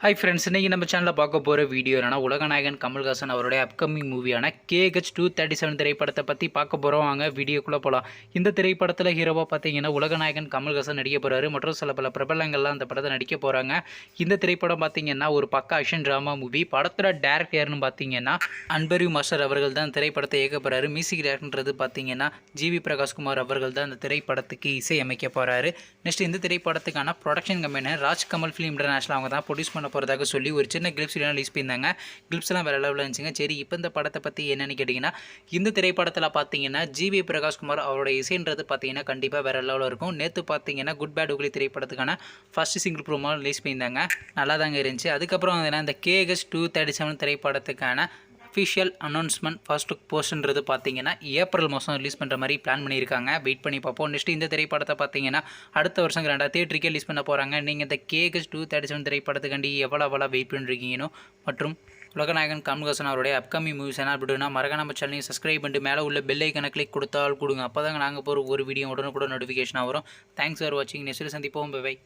Hi friends இன்றைக்கி நம்ம சேனலில் பார்க்க போகிற வீடியோ என்னென்னா உலகநாயகன் கமல்ஹாசன் அவருடைய அப்கமிங் மூவியான கேஹெச் டூ தேர்ட்டி செவன் திரைப்படத்தை பற்றி பார்க்க போகிறோம் வாங்க வீடியோக்குள்ளே போகலாம் இந்த திரைப்படத்தில் ஹீரோவாக பார்த்தீங்கன்னா உலகநாயகன் கமல்ஹாசன் நடிக்க போகிறாரு மற்றும் சில பல பிரபலங்கள்லாம் அந்த படத்தை நடிக்க போகிறாங்க இந்த திரைப்படம் பார்த்தீங்கன்னா ஒரு பக்க ஆக்ஷன் ட்ராமா மூவி படத்தோட டேரக்ட் யாருன்னு பார்த்தீங்கன்னா அன்பரி மாஸ்டர் அவர்கள் தான் திரைப்படத்தை இயக்க போகிறாரு மியூசிக் டேரக்டர்ன்றது பார்த்தீங்கன்னா ஜிவி பிரகாஷ்குமார் அவர்கள் தான் அந்த திரைப்படத்துக்கு இசை அமைக்க போகிறாரு நெக்ஸ்ட் இந்த திரைப்படத்துக்கான production company Rajkamal film international அவங்க தான் ப்ரொடியூஸ் பண்ண போகிறதாக சொல்லி ஒரு சின்ன கிளிப்ஸ் எல்லாம் ரிலீஸ் பண்ணியிருந்தாங்க. கிளிப்ஸ்லாம் வேற வேறு லெவலில் இருந்துச்சுங்க. சரி இப்போ இந்த படத்தை பற்றி என்னென்னு கேட்டிங்கன்னா இந்த திரைப்படத்தில் பார்த்தீங்கன்னா ஜிவி பிரகாஷ்குமார் அவரோட இசைன்றது பார்த்தீங்கன்னா கண்டிப்பாக வேறு லெவலில் இருக்கும். நேற்று பார்த்தீங்கன்னா குட் பேட் உகுலி திரைப்படத்துக்கான ஃபஸ்ட்டு சிங்கிள் ப்ரோமோ ரிலீஸ் பண்ணியிருந்தாங்க. நல்லா தாங்க இருந்துச்சு. அதுக்கப்புறம் வந்து இந்த கேஎஸ் டூ தேர்ட்டி செவன் திரைப்படத்துக்கான அஃபிஷியல் அனௌன்ஸ்மெண்ட் ஃபர்ஸ்ட் போஸ்ட்ன்றது பார்த்தீங்கன்னா ஏப்ரல் மாதம் ரிலீஸ் பண்ணுற மாதிரி பிளான் பண்ணியிருக்காங்க. வெயிட் பண்ணி பார்ப்போம். நெக்ஸ்ட் இந்த திரைப்படத்தை பார்த்தீங்கன்னா அடுத்த வருஷம் ரெண்டாவது தேட்டருக்கே ரிலீஸ் பண்ண போகிறாங்க நீங்கள் இந்த கேகஸ் டூ தேர்ட்டி செவன் திரைப்படத்துக்காண்டி எவ்வளோ எவ்வளோ வெயிட் பண்ணிருக்கீங்கன்னு மற்றும் உலகநாயகன் கமல்ஹாசன் அவருடைய அப்கமிங் மூவிஸ் என்ன அப்படின்னா மறக்க நம்ம சேனலையும் சப்ஸ்கிரைப் பண்ணிட்டு மேலே உள்ள பெல் ஐக்கனை கிளிக் கொடுத்தால் கொடுங்க. அப்போ தாங்க நாங்கள் போகிற ஒரு வீடியோ உடனுக்குடன் நோட்டிஃபிகேஷன் வரும். தேங்க்ஸ் ஃபார் வாட்சிங் நெக்ஸ்ட் சந்திப்போம். பை